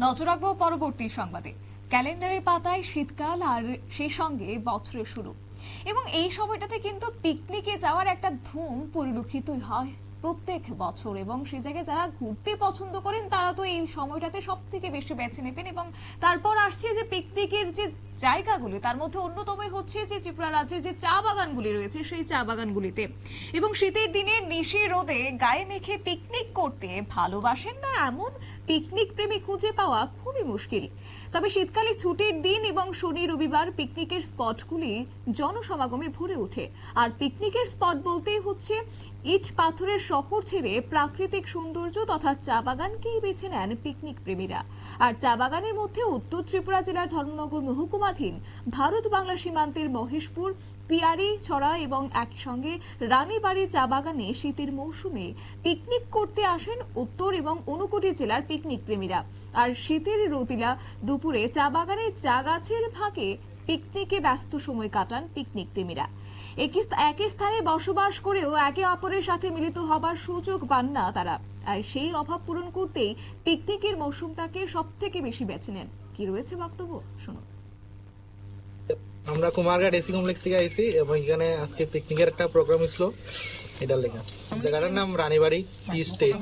নজর রাখব পরবর্তী সংবাদে। ক্যালেন্ডারের পাতায় শীতকাল আর সেই সঙ্গে বছরের শুরু। এবং এই সময়টাতে কিন্তু পিকনিকে যাওয়ার একটা ধুম পরিলক্ষিতই হয়। প্রত্যেক বছর এবং সে জায়গায় যারা ঘুরতে পছন্দ করেন, তারা তো এই সময়টাতে সব থেকে বেশি বেছে নেবেন এবং তারপর আসছে যে পিকনিকের যে জায়গাগুলি, তার মধ্যে অন্যতম হচ্ছে যে ত্রিপুরা রাজ্যের যে চা বাগানগুলি রয়েছে, সেই চা বাগানগুলিতে। এবং শীতের দিনে নিশি রোদে গায়ে মেখে পিকনিক করতে ভালোবাসেন না এমন পিকনিক প্রেমী খুঁজে পাওয়া খুবই মুশকিল। তবে শীতকালে ছুটির দিন এবং শনি রবিবার পিকনিকের স্পটগুলি জনসমাগমে ভরে ওঠে। আর পিকনিকের স্পট বলতেই হচ্ছে ইট পাথরের শহর ছেড়ে প্রাকৃতিক সৌন্দর্য তথা চা বাগানকেই বেছে নেন পিকনিক প্রেমীরা। আর চা বাগানের মধ্যে উত্তর ত্রিপুরা জেলার ধর্মনগর মহকুমাধীন ভারত বাংলা সীমান্তের মহেশপুর, পিয়ারি, ছড়া এবং একসঙ্গে রানীবাড়ি চা বাগানে শীতের মৌসুমে পিকনিক করতে আসেন উত্তর এবং ঊনকোটি জেলার পিকনিক প্রেমীরা। আর শীতের রতিলা দুপুরে চা বাগানের চা গাছের ফাঁকে পিকনিকে ব্যস্ত সময় কাটান পিকনিক প্রেমীরা। একই স্থানে বসবাস করেও একে অপরের সাথে মিলিত হবার সুযোগ পান না তারা। আর সেই অভাব পূরণ করতেই পিকনিকের মৌসুমটাকে সব থেকে বেশি বেছে নেন। কি রয়েছে বক্তব্য? শুনুন। আমরা কুমারঘাট এসি কমপ্লেক্স থেকে আইছি এবং এখানে আজকে পিকনিকের একটা প্রোগ্রাম ছিল এটার লেখা। জায়গাটার নাম রানীবাড়ি টি স্টেজ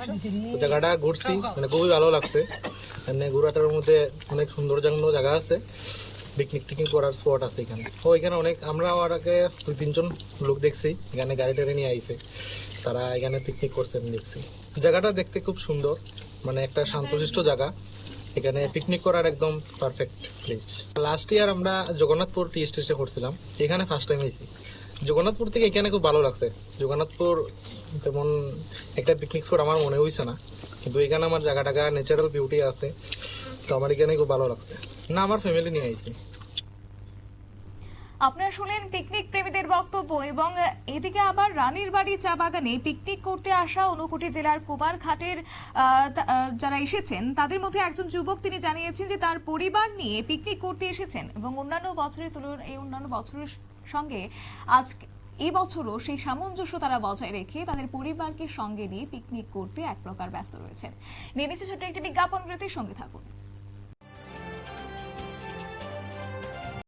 জায়গাটা ঘুরছি মানে খুবই ভালো লাগছে। এখানে ঘোরাটার মধ্যে অনেক সুন্দর সুন্দর জায়গা আছে। পিকনিক টিকনিক করার স্পট আছে এখানে। ও এখানে অনেক, আমরা আর আগে দুই, তিনজন লোক দেখছি। এখানে গাড়ি টাড়ি নিয়ে আইছে। তারা এখানে পিকনিক করছে আমি দেখছি। জায়গাটা দেখতে খুব সুন্দর। মানে একটা শান্তশিষ্ট জায়গা। এখানে পিকনিক করার একদম পারফেক্ট প্লেস লাস্ট ইয়ার আমরা জগন্নাথপুর টি স্টেজে করছিলাম এখানে ফার্স্ট টাইম হয়েছি জগন্নাথপুর থেকে এখানে খুব ভালো লাগছে। জগন্নাথপুর তেমন একটা পিকনিক স্পট আমার মনে হইছে না। কিন্তু এখানে আমার জায়গা টাকা ন্যাচারাল বিউটি আছে। তো আমার এখানে খুব ভালো লাগছে। না আমার ফ্যামিলি নিয়ে আইছি। আপনারা শুনলেন পিকনিক প্রেমীদের বক্তব্য এবং এদিকে আবার রানীর বাড়ি চা বাগানে পিকনিক করতে আসা ঊনকোটি জেলার কুমারঘাটের আহ, যারা এসেছেন তাদের মধ্যে একজন যুবক তিনি জানিয়েছেন যে তার পরিবার নিয়ে পিকনিক করতে এসেছেন এবং অন্যান্য বছরের তুলনায় এই অন্যান্য বছরের সঙ্গে আজ এই বছরও সেই সামঞ্জস্য তারা বজায় রেখে তাদের পরিবারকে সঙ্গে নিয়ে পিকনিক করতে এক প্রকার ব্যস্ত রয়েছেন। নিয়ে নিচ্ছে ছোট্ট একটি বিজ্ঞাপন বিরতির সঙ্গে থাকুন।